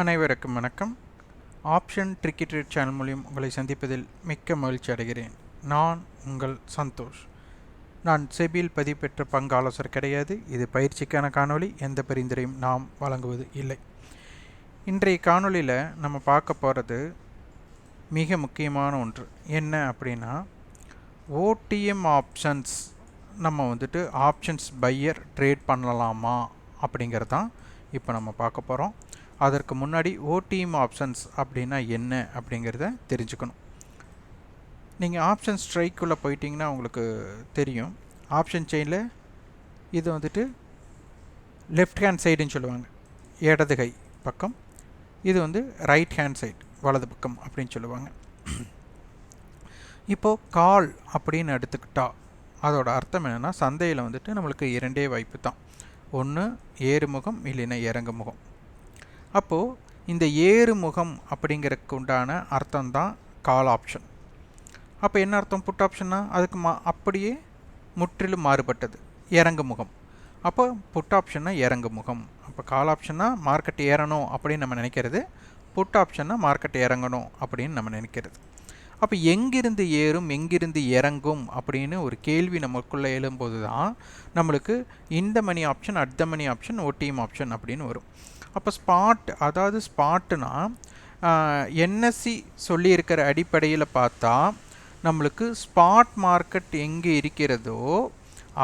அனைவருக்கும் வணக்கம். Option ட்ரிக்கெட் channel மூலியம் உங்களை சந்திப்பதில் மிக்க மகிழ்ச்சி அடைகிறேன். நான் உங்கள் சந்தோஷ். நான் செபியில் பதிவு பெற்ற பங்கு ஆலோசனை கிடையாது. இது பயிற்சிக்கான காணொளி. எந்த பரிந்துரையும் நாம் வழங்குவது இல்லை. இன்றைய காணொளியில் நம்ம பார்க்க போகிறது மிக முக்கியமான ஒன்று. என்ன அப்படின்னா ஓடிஎம் ஆப்ஷன்ஸ் நம்ம வந்துட்டு ஆப்ஷன்ஸ் பையர் ட்ரேட் பண்ணலாமா அப்படிங்கிறது தான் இப்போ நம்ம பார்க்க போகிறோம் அதற்கு முன்னாடி ஓடிஎம் ஆப்ஷன்ஸ் அப்படின்னா என்ன அப்படிங்கிறத தெரிஞ்சுக்கணும். நீங்கள் ஆப்ஷன் ஸ்ட்ரைக்குள்ளே போயிட்டீங்கன்னா உங்களுக்கு தெரியும். ஆப்ஷன் செயினில் இது வந்துட்டு லெஃப்ட் ஹேண்ட் சைடுன்னு சொல்லுவாங்க. இடது கை பக்கம். இது வந்து ரைட் ஹேண்ட் சைடு வலது பக்கம் அப்படின்னு சொல்லுவாங்க. இப்போது கால் அப்படின்னு எடுத்துக்கிட்டா அதோட அர்த்தம் என்னென்னா சந்தையில் வந்துட்டு நம்மளுக்கு இரண்டே வாய்ப்பு தான். ஒன்று ஏறுமுகம் இல்லைன்னா இறங்கு முகம் அப்போது இந்த ஏறுமுகம் அப்படிங்கிறதுக்கு உண்டான அர்த்தம் தான் கால் ஆப்ஷன் அப்போ என்ன அர்த்தம் புட் ஆப்ஷன்னா அதுக்கு மா அப்படியே முற்றிலும் மாறுபட்டது. இறங்கு முகம் அப்போ புட் ஆப்ஷன்னா இறங்கு முகம் அப்போ கால் ஆப்ஷன்னா மார்க்கெட் ஏறணும் அப்படின்னு நம்ம நினைக்கிறது. புட் ஆப்ஷன்னா மார்க்கெட் இறங்கணும் அப்படின்னு நம்ம நினைக்கிறது. அப்போ எங்கிருந்து ஏறும் எங்கிருந்து இறங்கும் அப்படின்னு ஒரு கேள்வி நமக்குள்ளே எழும்போது தான் நம்மளுக்கு இந்த money option at the money option OTM option அப்படின்னு வரும். அப்போ ஸ்பாட் அதாவது ஸ்பாட்டுனா என்எஸ்சி சொல்லியிருக்கிற அடிப்படையில் பார்த்தா நம்மளுக்கு ஸ்பாட் மார்க்கெட் எங்கே இருக்கிறதோ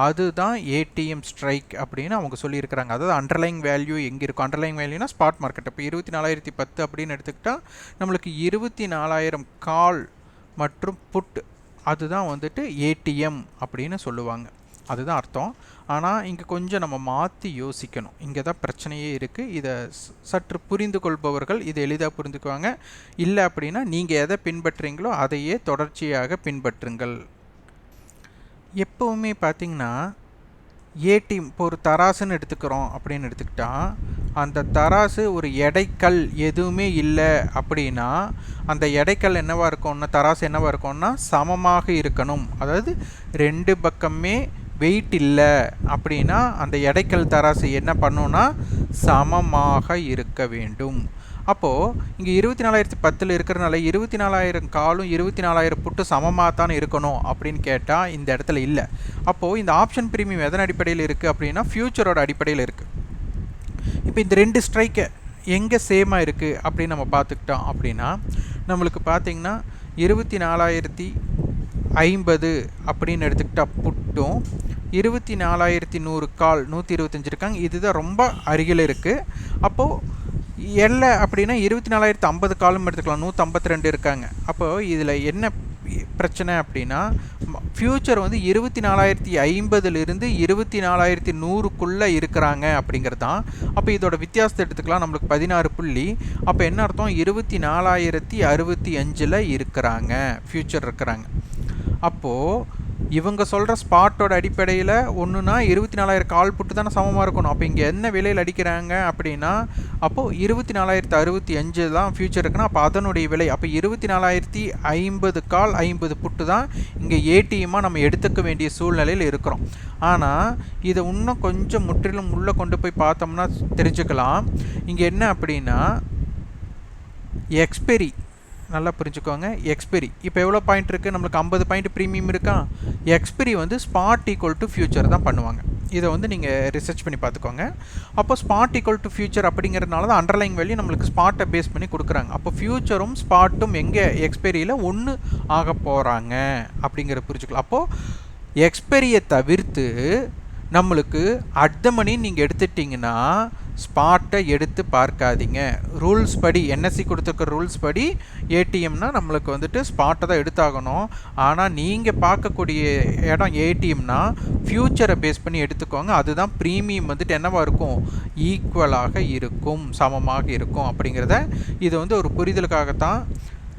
அதுதான் ஏடிஎம் ஸ்ட்ரைக் அப்படின்னு அவங்க சொல்லியிருக்கிறாங்க. அதாவது அண்டர்லைங் வேல்யூ எங்கே இருக்கும்? அண்டர்லைங் வேல்யூனா ஸ்பாட் மார்க்கெட் இப்போ இருபத்தி நாலாயிரத்தி பத்து அப்படின்னு எடுத்துக்கிட்டால் நம்மளுக்கு இருபத்தி நாலாயிரம் கால் மற்றும் புட் அதுதான் வந்துட்டு ஏடிஎம் அப்படின்னு சொல்லுவாங்க. அதுதான் அர்த்தம். ஆனால் இங்கே கொஞ்சம் நம்ம மாற்றி யோசிக்கணும். இங்கே தான் பிரச்சனையே இருக்குது இதை சற்று புரிந்து கொள்பவர்கள் இதை எளிதாக புரிந்துக்குவாங்க. இல்லை அப்படின்னா நீங்கள் எதை பின்பற்றுறீங்களோ அதையே தொடர்ச்சியாக பின்பற்றுங்கள். எப்போவுமே பார்த்திங்கன்னா ஏடிஎம் இப்போ ஒரு தராசுன்னு எடுத்துக்கிறோம் அப்படின்னு எடுத்துக்கிட்டால் அந்த தராசு ஒரு எடைக்கல் எதுவுமே இல்லை அப்படின்னா அந்த எடைக்கல் என்னவாக இருக்கும்னா தராசு என்னவாக இருக்கும்னா சமமாக இருக்கணும். அதாவது ரெண்டு பக்கமே வெயிட் இல்லை அப்படின்னா அந்த எடைக்கல் தராசு என்ன பண்ணுன்னா சமமாக இருக்க வேண்டும். அப்போது இங்கே இருபத்தி நாலாயிரத்தி பத்தில் இருக்கிறனால இருபத்தி நாலாயிரம் காலும் இருபத்தி நாலாயிரம் புட்டு சமமாக தான் இருக்கணும் அப்படின்னு கேட்டால் இந்த இடத்துல இல்லை. அப்போது இந்த ஆப்ஷன் ப்ரீமியம் எதன் அடிப்படையில் இருக்குது அப்படின்னா ஃப்யூச்சரோட அடிப்படையில் இருக்குது இப்போ இந்த ரெண்டு ஸ்ட்ரைக்கை எங்கே சேமாக இருக்குது அப்படின்னு நம்ம பார்த்துக்கிட்டோம் அப்படின்னா நம்மளுக்கு பார்த்திங்கன்னா இருபத்தி நாலாயிரத்தி ஐம்பது அப்படின்னு எடுத்துக்கிட்டால் புட்டும். இருபத்தி நாலாயிரத்தி நூறு கால் நூற்றி இருபத்தஞ்சி இருக்காங்க. இதுதான் ரொம்ப அருகில் இருக்குது அப்போது எல்லை அப்படின்னா இருபத்தி நாலாயிரத்து ஐம்பது காலம் எடுத்துக்கலாம். நூற்றம்பத்தி ரெண்டு இருக்காங்க. அப்போது இதில் என்ன பிரச்சனை அப்படின்னா ஃப்யூச்சர் வந்து இருபத்தி நாலாயிரத்தி ஐம்பதுலேருந்து இருபத்தி நாலாயிரத்தி நூறுக்குள்ளே இருக்கிறாங்க அப்படிங்கிறது தான். அப்போ இதோட வித்தியாசத்தை எடுத்துக்கலாம். நம்மளுக்கு பதினாறு புள்ளி. அப்போ என்ன அர்த்தம்? இருபத்தி நாலாயிரத்தி அறுபத்தி அஞ்சில் இருக்கிறாங்க. ஃப்யூச்சர் இருக்கிறாங்க. அப்போது இவங்க சொல்கிற ஸ்பாட்டோட அடிப்படையில் ஒன்றுனா இருபத்தி நாலாயிரம் கால் புட்டு தானே சமமாக இருக்கணும். அப்போ இங்கே என்ன விலையில் அடிக்கிறாங்க அப்படின்னா அப்போது இருபத்தி நாலாயிரத்து அறுபத்தி அஞ்சு தான் ஃபியூச்சர் இருக்குன்னா அப்போ அதனுடைய விலை அப்போ இருபத்தி நாலாயிரத்தி ஐம்பது கால் ஐம்பது புட்டு தான் இங்கே ஏடிஎம்மாக நம்ம எடுத்துக்க வேண்டிய சூழ்நிலையில் இருக்கிறோம். ஆனால் இதை இன்னும் கொஞ்சம் முற்றிலும் உள்ளே கொண்டு போய் பார்த்தோம்னா தெரிஞ்சுக்கலாம். இங்கே என்ன அப்படின்னா எக்ஸ்பெரி நல்லா புரிஞ்சுக்கோங்க. எக்ஸ்பெரி இப்போ எவ்வளோ பாயிண்ட் இருக்குது நம்மளுக்கு ஐம்பது பாயிண்ட் ப்ரீமியம் இருக்கா? எக்ஸ்பெரி வந்து ஸ்பாட் ஈக்குவல் டு ஃபியூச்சர் தான் பண்ணுவாங்க. இதை வந்து நீங்கள் ரிசர்ச் பண்ணி பார்த்துக்கோங்க. அப்போ ஸ்பாட் ஈக்குவல் டு ஃபியூச்சர் அப்படிங்கிறதுனால தான் அண்டர்லைங் வேல்யூ நம்மளுக்கு ஸ்பாட்டை பேஸ் பண்ணி கொடுக்குறாங்க. அப்போ ஃபியூச்சரும் ஸ்பாட்டும் எங்கே எக்ஸ்பெரியில் ஒன்று ஆக போகிறாங்க அப்படிங்கிற புரிஞ்சுக்கலாம். அப்போது எக்ஸ்பெரியை தவிர்த்து நம்மளுக்கு அட் மணி நீங்கள் எடுத்துட்டிங்கன்னா ஸ்பாட்டை எடுத்து பார்க்காதீங்க. ரூல்ஸ் படி என்எஸ்சி கொடுத்துருக்க ரூல்ஸ் படி ஏடிஎம்னா நம்மளுக்கு வந்துட்டு ஸ்பாட்டை தான் எடுத்தாகணும். ஆனால் நீங்கள் பார்க்கக்கூடிய இடம் ஏடிஎம்னா ஃப்யூச்சரை பேஸ் பண்ணி எடுத்துக்கோங்க. அதுதான் ப்ரீமியம் வந்துட்டு என்னவாக இருக்கும்? ஈக்குவலாக இருக்கும் சமமாக இருக்கும் அப்படிங்கிறத இது வந்து ஒரு புரிதலுக்காகத்தான்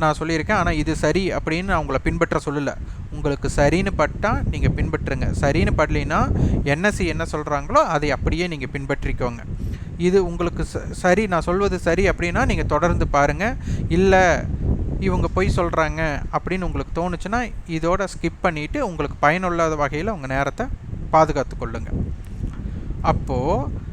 நான் சொல்லியிருக்கேன். ஆனால் இது சரி அப்படின்னு நான் உங்களை பின்பற்ற சொல்லலை. உங்களுக்கு சரின்னு பட்டால் நீங்கள் பின்பற்றுங்க. சரின்னு படலினா என்எஸ்சி என்ன சொல்கிறாங்களோ அதை அப்படியே நீங்கள் பின்பற்றிக்கோங்க. இது உங்களுக்கு சரி நான் சொல்வது சரி அப்படின்னா நீங்கள் தொடர்ந்து பாருங்கள் இல்லை இவங்க பொய் சொல்கிறாங்க அப்படின்னு உங்களுக்கு தோணுச்சுன்னா இதோட ஸ்கிப் பண்ணிவிட்டு உங்களுக்கு பயனுள்ளாத வகையில் உங்கள் நேரத்தை பாதுகாத்து கொள்ளுங்கள் அப்போது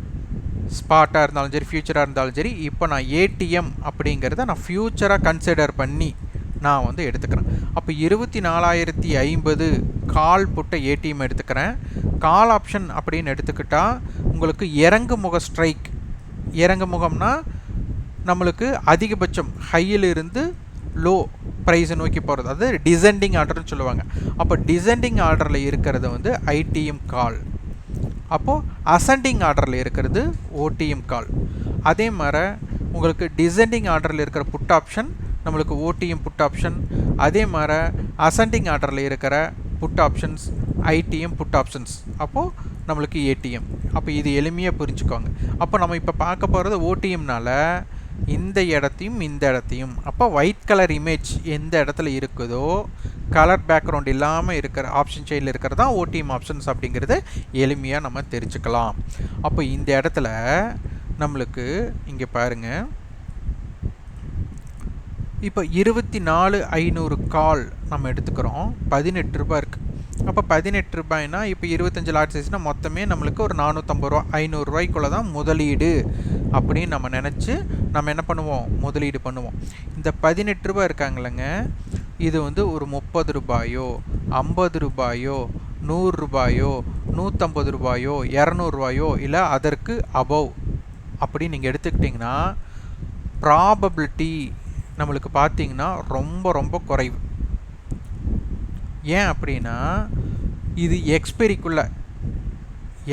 ஸ்பாட்டாக இருந்தாலும் சரி ஃப்யூச்சராக இருந்தாலும் சரி இப்போ நான் ஏடிஎம் அப்படிங்கிறத நான் ஃப்யூச்சராக கன்சிடர் பண்ணி நான் வந்து எடுத்துக்கிறேன். அப்போ இருபத்தி நாலாயிரத்தி ஐம்பது கால் புட்ட ஏடிஎம் எடுத்துக்கிறேன். கால் ஆப்ஷன் அப்படின்னு எடுத்துக்கிட்டால் உங்களுக்கு இறங்கு முக ஸ்ட்ரைக் இறங்கு முகம்னா நம்மளுக்கு அதிகபட்சம் ஹையிலிருந்து லோ ப்ரைஸை நோக்கி போகிறது அது டிசெண்டிங் ஆர்டர்னு சொல்லுவாங்க. அப்போ டிசெண்டிங் ஆர்டரில் இருக்கிறது வந்து ஐடிஎம் கால் அப்போது அசண்டிங் ஆர்டரில் இருக்கிறது ஓடிஎம் கால் அதே மாதிரி உங்களுக்கு டிசெண்டிங் ஆர்டரில் இருக்கிற புட் ஆப்ஷன் நம்மளுக்கு ஓடிஎம் புட் ஆப்ஷன் அதே மாதிரி அசண்டிங் ஆர்டரில் இருக்கிற put options ITM put options அப்போது நம்மளுக்கு ஏடிஎம் அப்போ இது எளிமையாக புரிஞ்சுக்கோங்க. அப்போ நம்ம இப்போ பார்க்க போகிறது ஓடிஎம்னால இந்த இடத்தையும் இந்த இடத்தையும். அப்போ ஒயிட் கலர் இமேஜ் எந்த இடத்துல இருக்குதோ கலர் பேக்ரவுண்ட் இல்லாமல் இருக்கிற ஆப்ஷன் சைடில் இருக்கிறது தான் ஓடிஎம் ஆப்ஷன்ஸ் அப்படிங்கிறது எளிமையாக நம்ம தெரிஞ்சுக்கலாம். அப்போ இந்த இடத்துல நம்மளுக்கு இங்கே பாருங்கள் இப்போ இருபத்தி நாலு ஐநூறு கால் நம்ம எடுத்துக்கிறோம். பதினெட்டு ரூபாய் இருக்குது அப்போ பதினெட்டு ரூபாய்னா இப்போ இருபத்தஞ்சு லாட் சைஸ்னால் மொத்தமே நம்மளுக்கு ஒரு நானூற்றம்பது ரூபா ஐநூறுரூவாய்க்குள்ளே தான் முதலீடு அப்படின்னு நம்ம நினச்சி நம்ம என்ன பண்ணுவோம்? முதலீடு பண்ணுவோம். இந்த பதினெட்டு ரூபாய் இருக்காங்களேங்க இது வந்து ஒரு முப்பது ரூபாயோ ஐம்பது ரூபாயோ நூறு ரூபாயோ நூற்றம்பது ரூபாயோ இரநூறுவாயோ இல்லை அதற்கு அபவ் அப்படி நீங்கள் எடுத்துக்கிட்டிங்கன்னா ப்ராபபிலிட்டி நம்மளுக்கு பார்த்தீங்கன்னா ரொம்ப ரொம்ப குறைவு. ஏன் அப்படின்னா இது எக்ஸ்பெரிக்குள்ளே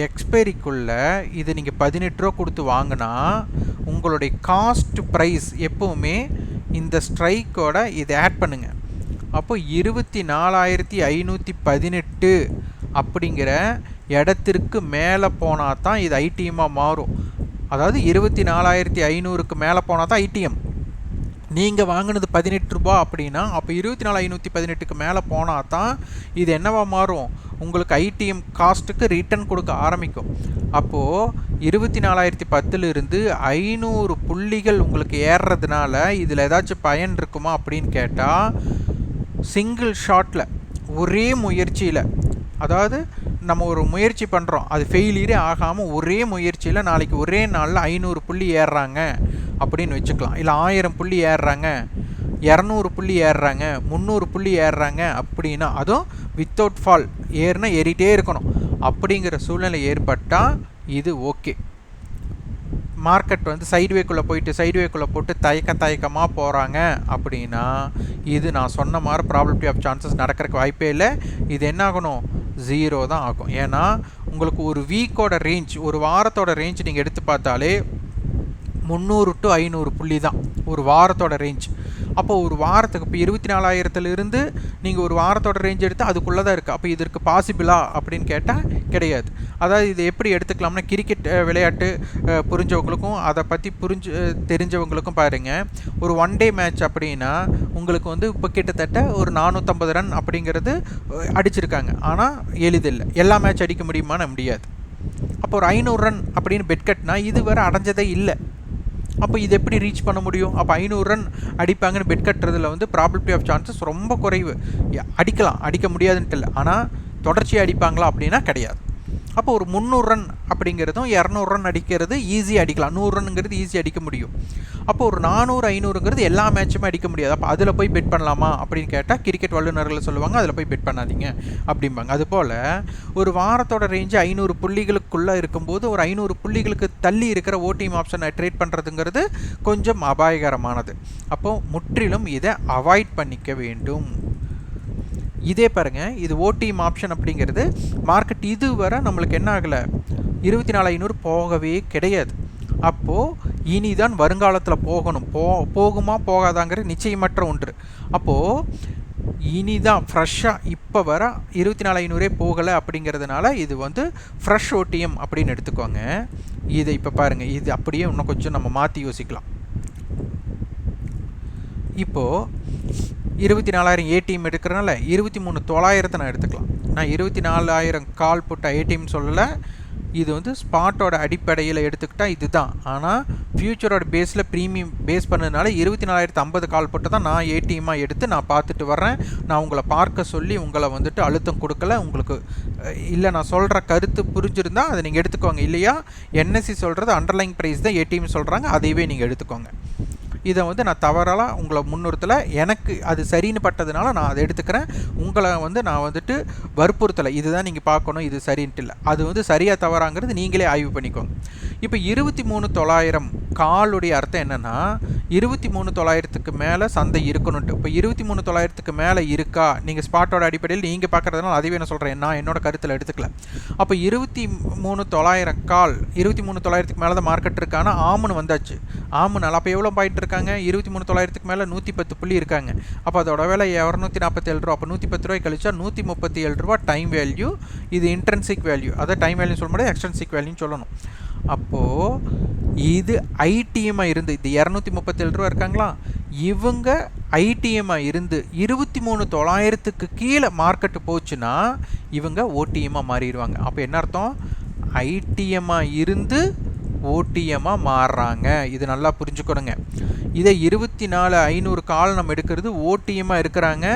எக்ஸ்பெரிக்குள்ளே இது நீங்கள் பதினெட்டு ரூபா கொடுத்து வாங்கினா உங்களுடைய காஸ்ட் ப்ரைஸ் எப்போவுமே இந்த ஸ்ட்ரைக்கோட இதை ஆட் பண்ணுங்கள் அப்போ இருபத்தி நாலாயிரத்தி ஐநூற்றி பதினெட்டு அப்படிங்கிற இடத்திற்கு மேலே போனால் தான் இது ஐடிஎம்மாக மாறும். அதாவது இருபத்தி நாலாயிரத்தி ஐநூறுக்கு மேலே போனால் தான் ஐடிஎம் நீங்கள் வாங்கினது பதினெட்டு ரூபா அப்படின்னா அப்போ இருபத்தி நாலு ஐநூற்றி பதினெட்டுக்கு மேலே போனால் தான் இது என்னவா மாறும்? உங்களுக்கு ஐடிஎம் காஸ்ட்டுக்கு ரிட்டர்ன் கொடுக்க ஆரம்பிக்கும். அப்போது இருபத்தி நாலாயிரத்தி பத்துலேருந்து ஐநூறு புள்ளிகள் உங்களுக்கு ஏறுறதுனால இதில் ஏதாச்சும் பயன் இருக்குமா அப்படின்னு கேட்டால் சிங்கிள் ஷாட்டில் ஒரே முயற்சியில் அதாவது நம்ம ஒரு முயற்சி பண்ணுறோம் அது ஃபெயிலியரே ஆகாமல் ஒரே முயற்சியில் நாளைக்கு ஒரே நாளில் ஐநூறு புள்ளி ஏறுறாங்க. அப்படின்னு வச்சுக்கலாம். இல்லை ஆயிரம் புள்ளி ஏறுறாங்க இரநூறு புள்ளி ஏறுறாங்க முந்நூறு புள்ளி ஏறுறாங்க அப்படின்னா அதுவும் வித்தவுட் ஃபால் ஏறுனா ஏறிட்டே இருக்கணும். அப்படிங்கிற சூழ்நிலை ஏற்பட்டால் இது ஓகே மார்க்கெட் வந்து சைடுவேக்குள்ளே போயிட்டு சைடுவேக்குள்ளே போட்டு தயக்க தயக்கமாக போகிறாங்க அப்படின்னா இது நான் சொன்ன மாதிரி ப்ராபபிலிட்டி ஆஃப் சான்சஸ் நடக்கிறக்கு வாய்ப்பே இல்லை. இது என்ன ஆகணும்? ஜீரோ தான் ஆகும். ஏன்னா உங்களுக்கு ஒரு வீக்கோட ரேஞ்ச் ஒரு வாரத்தோட ரேஞ்ச் நீங்கள் எடுத்து பார்த்தாலே முந்நூறு டு ஐநூறு புள்ளி தான் ஒரு வாரத்தோட ரேஞ்ச் அப்போ ஒரு வாரத்துக்கு இப்போ இருபத்தி நாலாயிரத்துலேருந்து நீங்கள் ஒரு வாரத்தோட ரேஞ்ச் எடுத்து அதுக்குள்ளே தான் இருக்குது அப்போ இதற்கு பாசிபிளா அப்படின்னு கேட்டால் கிடையாது. அதாவது இது எப்படி எடுத்துக்கலாம்னா கிரிக்கெட் விளையாட்டு புரிஞ்சவங்களுக்கும் அதை பற்றி புரிஞ்சு தெரிஞ்சவங்களுக்கும் பாருங்கள் ஒரு ஒன் டே மேட்ச் அப்படின்னா உங்களுக்கு வந்து இப்போ கிட்டத்தட்ட ஒரு நானூற்றம்பது ரன் அப்படிங்கிறது அடிச்சிருக்காங்க. ஆனால் எளிதில்லை. எல்லா மேட்ச் அடிக்க முடியுமான்னு முடியாது. அப்போ ஒரு ஐநூறு ரன் அப்படின்னு பெட் கட்டினா இதுவரை அடைஞ்சதே இல்லை. அப்போ இது எப்படி ரீச் பண்ண முடியும்? அப்போ ஐநூறு ரன் அடிப்பாங்கன்னு பெட் கட்டுறதுல வந்து ப்ராபிலிட்டி ஆஃப் சான்சஸ் ரொம்ப குறைவு. அடிக்கலாம் அடிக்க முடியாதுன்ட்டு இல்லை. ஆனால் தொடர்ச்சியாக அடிப்பாங்களா அப்படின்னா கிடையாது. அப்போ ஒரு முந்நூறு ரன் அப்படிங்கிறதும் இரநூறு ரன் அடிக்கிறது ஈஸியாக அடிக்கலாம். நூறு ரன்னுங்கிறது ஈஸியாக அடிக்க முடியும். அப்போ ஒரு நானூறு ஐநூறுங்கிறது எல்லா மேட்சுமே அடிக்க முடியாது. அப்போ அதில் போய் பெட் பண்ணலாமா அப்படின்னு கேட்டால் கிரிக்கெட் வல்லுநர்கள் சொல்லுவாங்க அதில் போய் பெட் பண்ணாதீங்க அப்படிம்பாங்க. அதுபோல் ஒரு வாரத்தோட ரேஞ்சு ஐநூறு புள்ளிகளுக்குள்ளே இருக்கும்போது ஒரு ஐநூறு புள்ளிகளுக்கு தள்ளி இருக்கிற ஓடிஎம் ஆப்ஷனை ட்ரேட் பண்ணுறதுங்கிறது கொஞ்சம் அபாயகரமானது. அப்போது முற்றிலும் இதை அவாய்ட் பண்ணிக்க வேண்டும். இதே பாருங்கள் இது ஓடிஎம் ஆப்ஷன் அப்படிங்கிறது மார்க்கெட் இதுவரை நம்மளுக்கு என்ன ஆகலை? இருபத்தி நாலு ஐநூறு போகவே கிடையாது. அப்போது இனிதான் வருங்காலத்தில் போகணும். போ போகுமா போகாதாங்கிற நிச்சயமற்ற ஒன்று. அப்போது இனிதான் ஃப்ரெஷ்ஷாக இப்போ வர இருபத்தி நாலு ஐநூறே போகலை அப்படிங்கிறதுனால இது வந்து ஃப்ரெஷ் ஓடிஎம் அப்படின்னு எடுத்துக்கோங்க. இதை இப்போ பாருங்கள் இது அப்படியே இன்னும் கொஞ்சம் நம்ம மாற்றி யோசிக்கலாம். இப்போது இருபத்தி நாலாயிரம் ஏடிஎம் எடுக்கிறனால இருபத்தி மூணு தொள்ளாயிரத்தை நான் எடுத்துக்கலாம். நான் இருபத்தி நாலாயிரம் கால் போட்ட ஏடிஎம் சொல்லலை. இது வந்து ஸ்பாட்டோட அடிப்படையில் எடுத்துக்கிட்டால் இதுதான். ஆனால் ஃப்யூச்சரோட பேஸில் ப்ரீமியம் பேஸ் பண்ணதுனால இருபத்தி நாலாயிரத்து ஐம்பது கால் போட்டு தான் நான் ஏடிஎம்மாக எடுத்து நான் பார்த்துட்டு வர்றேன். நான் உங்களை பார்க்க சொல்லி உங்களை வந்துட்டு அழுத்தம் கொடுக்கல. உங்களுக்கு இல்லை நான் சொல்கிற கருத்து புரிஞ்சிருந்தால் அதை நீங்கள் எடுத்துக்கோங்க. இல்லையா? என்எஸ்சி சொல்கிறது அண்டர்லைங் ப்ரைஸ் தான் ஏடிஎம் சொல்கிறாங்க அதையவே நீங்கள் எடுத்துக்கோங்க. இதை வந்து நான் தவறாலாம் உங்களை முன்னிறுத்தலை. எனக்கு அது சரின்னு பட்டதுனால நான் அதை எடுத்துக்கிறேன். உங்களை வந்து நான் வந்துட்டு வற்புறுத்தலை. இதுதான் நீங்கள் பார்க்கணும் இது சரின்ட்டு இல்லை. அது வந்து சரியாக தவறாங்கிறது நீங்களே ஆய்வு பண்ணிக்கோங்க. இப்போ இருபத்தி மூணு தொள்ளாயிரம் காலுடைய அர்த்தம் என்னென்னா இருபத்தி மூணு தொள்ளாயிரத்துக்கு மேலே சந்தை இருக்கணும்ட்டு. இப்போ இருபத்தி மூணு தொள்ளாயிரத்துக்கு மேலே இருக்கா? நீங்கள் ஸ்பாட்டோட அடிப்படையில் நீங்கள் பார்க்குறதுனால அதுவே நான் சொல்கிறேன் நான் என்னோட கருத்தில் எடுத்துக்கல. அப்போ இருபத்தி மூணு தொள்ளாயிரம் கால் இருபத்தி மூணு தொள்ளாயிரத்துக்கு மேலே தான் மார்க்கெட் இருக்கான ஆமுன்னு வந்தாச்சு. ஆமு அப்போ எவ்வளோ பாயிண்ட் இருக்காங்க. இருபத்தி மூணு தொள்ளாயிரத்துக்கு மேலே நூற்றி பத்து புள்ளி இருக்காங்க. அப்போ அதோட விலை இரநூத்தி நாற்பத்தேழு ரூபா. அப்போ நூற்றி பத்து ரூபாய் கழிச்சா நூற்றி முப்பத்தி ஏழு ரூபா டைம் வேல்யூ இது இன்ட்ரென்சிக் வேல்யூ அதை டைம் வேல்யூ சொல்ல முடியாது எக்ஸ்டென்சிக் வேல்யூன்னு சொல்லணும். அப்போது இது ஐடிஎம்மாக இருந்து இது இரநூத்தி முப்பத்தேழு ரூபா இருக்காங்களா? இவங்க ஐடிஎம்மாக இருந்து இருபத்தி மூணு தொள்ளாயிரத்துக்கு கீழே மார்க்கெட்டு போச்சுன்னா இவங்க ஓடிஎம்மாக மாறிடுவாங்க. அப்போ என்ன அர்த்தம்? ஐடிஎம்மாக இருந்து ஓடிஎம்மாக மாறுறாங்க. இது நல்லா புரிஞ்சுக்கணுங்க. இதை இருபத்தி நாலு ஐநூறு கால் நம்ம எடுக்கிறது ஓடிஎம்மாக இருக்கிறாங்க.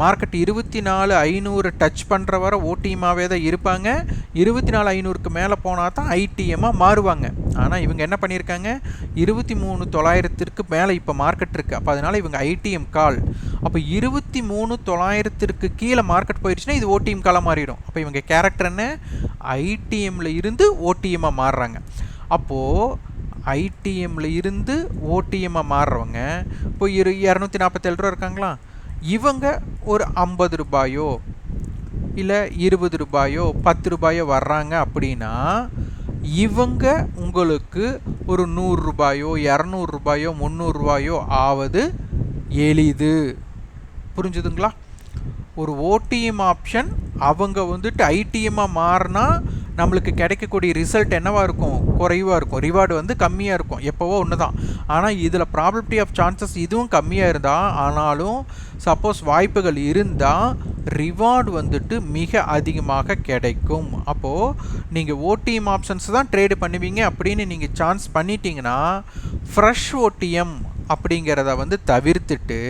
மார்க்கெட் இருபத்தி நாலு ஐநூறு டச் பண்ணுற வர ஓடிஎம்மாகவே தான் இருப்பாங்க. இருபத்தி நாலு ஐநூறுக்கு மேலே போனால் தான் ஐடிஎம்மாக மாறுவாங்க. ஆனால் இவங்க என்ன பண்ணியிருக்காங்க? இருபத்தி மூணு தொள்ளாயிரத்திற்கு மேலே இப்போ மார்க்கெட் இருக்குது அப்போ அதனால் இவங்க ஐடிஎம் கால். அப்போ இருபத்தி மூணு தொள்ளாயிரத்திற்கு கீழே மார்க்கெட் போயிடுச்சுன்னா இது ஓடிஎம் காலாக மாறிடும். அப்போ இவங்க கேரக்டர் என்ன? ஐடிஎம்மில் இருந்து ஓடிஎம்மாக மாறுறாங்க. அப்போது ஐடிஎம்மில் இருந்து ஓடிஎம்மாக மாறுறவங்க இப்போ இரு இரநூத்தி நாற்பத்தேழு ரூபா இருக்காங்களா? இவங்க ஒரு ஐம்பது ரூபாயோ இல்லை இருபது ரூபாயோ பத்து ரூபாயோ வர்றாங்க அப்படின்னா இவங்க உங்களுக்கு ஒரு நூறுரூபாயோ இரநூறுபாயோ முந்நூறுரூபாயோ ஆவது எளிது. புரிஞ்சுதுங்களா? ஒரு ஓடிஎம் ஆப்ஷன் அவங்க வந்துட்டு ஐடிஎம்மாக மாறினா நம்மளுக்கு கிடைக்கக்கூடிய ரிசல்ட் என்னவாக இருக்கும்? குறைவாக இருக்கும். ரிவார்டு வந்து கம்மியாக இருக்கும். எப்போவோ ஒன்று தான் ஆனால் இதில் ப்ராபபிலிட்டி ஆஃப் சான்சஸ் இதுவும் கம்மியாக இருந்தால் ஆனாலும் சப்போஸ் வாய்ப்புகள் இருந்தால் ரிவார்டு வந்துட்டு மிக அதிகமாக கிடைக்கும். அப்போது நீங்கள் ஓடிஎம் ஆப்ஷன்ஸ் தான் ட்ரேடு பண்ணுவீங்க. அப்படின்னு நீங்கள் சான்ஸ் பண்ணிட்டீங்கன்னா ஃப்ரெஷ் ஓடிஎம் அப்படிங்கிறத வந்து தவிர்த்துட்டு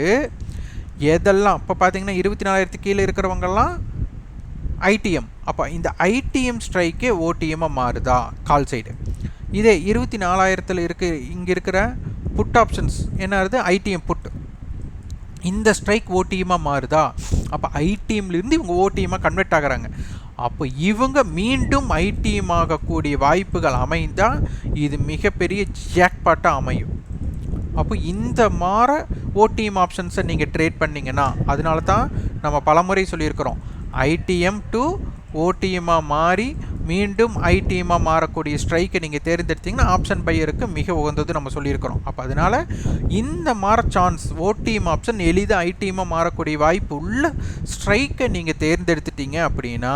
எதெல்லாம் இப்போ பார்த்தீங்கன்னா இருபத்தி நாலாயிரத்துக்கு கீழே இருக்கிறவங்கெல்லாம் ஐடிஎம் அப்போ இந்த ஐடிஎம் ஸ்ட்ரைக்கே ஓடிஎம்மாக மாறுதா? Call side. இதே இருபத்தி நாலாயிரத்தில் இருக்க இங்கே இருக்கிற புட் ஆப்ஷன்ஸ். என்ன ஆகுது? ITM put. இந்த ஸ்ட்ரைக் ஓடிஎம்மாக மாறுதா? அப்போ ஐடிஎம்லேருந்து இவங்க ஓடிஎம்மாக கன்வெர்ட் ஆகிறாங்க. அப்போ இவங்க மீண்டும் ஐடிஎம் ஆகக்கூடிய வாய்ப்புகள் அமைந்தால் இது மிகப்பெரிய ஜாக்பாட்டாக அமையும். அப்போ இந்த மாற ஓடிஎம் ஆப்ஷன்ஸை நீங்கள் ட்ரேட் பண்ணிங்கன்னா அதனால தான் நம்ம பலமுறை சொல்லியிருக்கிறோம். ஐடிஎம் டு ஓடிஎம்மாக மாறி மீண்டும் ஐடிஎம்மாக மாறக்கூடிய ஸ்ட்ரைக்கை நீங்கள் தேர்ந்தெடுத்தீங்கன்னா ஆப்ஷன் பையருக்கு மிக உகந்தது நம்ம சொல்லியிருக்கிறோம். அப்போ அதனால் இந்த மாற சான்ஸ் ஓடிஎம் ஆப்ஷன் எளிதாக ஐடிஎம்மாக மாறக்கூடிய வாய்ப்பு உள்ள ஸ்ட்ரைக்கை நீங்கள் தேர்ந்தெடுத்துட்டீங்க அப்படின்னா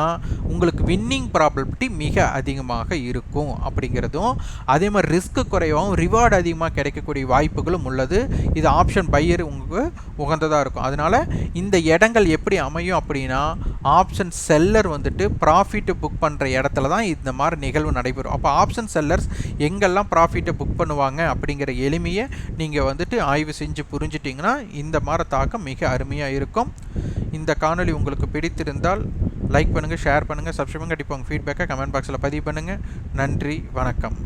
உங்களுக்கு வின்னிங் ப்ராபபிலிட்டி மிக அதிகமாக இருக்கும் அப்படிங்கிறதும் அதே மாதிரி ரிஸ்க்கு குறைவாகவும் ரிவார்டு அதிகமாக கிடைக்கக்கூடிய வாய்ப்புகளும் உள்ளது. இது ஆப்ஷன் பையர் உங்களுக்கு உகந்ததாக இருக்கும். அதனால் இந்த இடங்கள் எப்படி அமையும் அப்படின்னா ஆப்ஷன் செல்லர் வந்துட்டு ப்ராஃபிட்டு புக் பண்ணுற இடத்த இடத்துல தான் இந்த மாதிரி நிகழ்வு நடைபெறும். அப்போ ஆப்ஷன் செல்லர்ஸ் எங்கெல்லாம் ப்ராஃபிட்டை புக் பண்ணுவாங்க அப்படிங்கிற எளிமையை நீங்கள் வந்துட்டு ஆய்வு செஞ்சு புரிஞ்சிட்டிங்கன்னா இந்த மாதிரி தாக்கம் மிக அருமையாக இருக்கும். இந்த காணொலி உங்களுக்கு பிடித்திருந்தால் லைக் பண்ணுங்கள் ஷேர் பண்ணுங்கள் சப்ஸ்கிரைப் கண்டிப்பாக உங்கள் ஃபீட்பேக்கை கமெண்ட் பாக்ஸில் பதிவு பண்ணுங்கள் நன்றி வணக்கம்.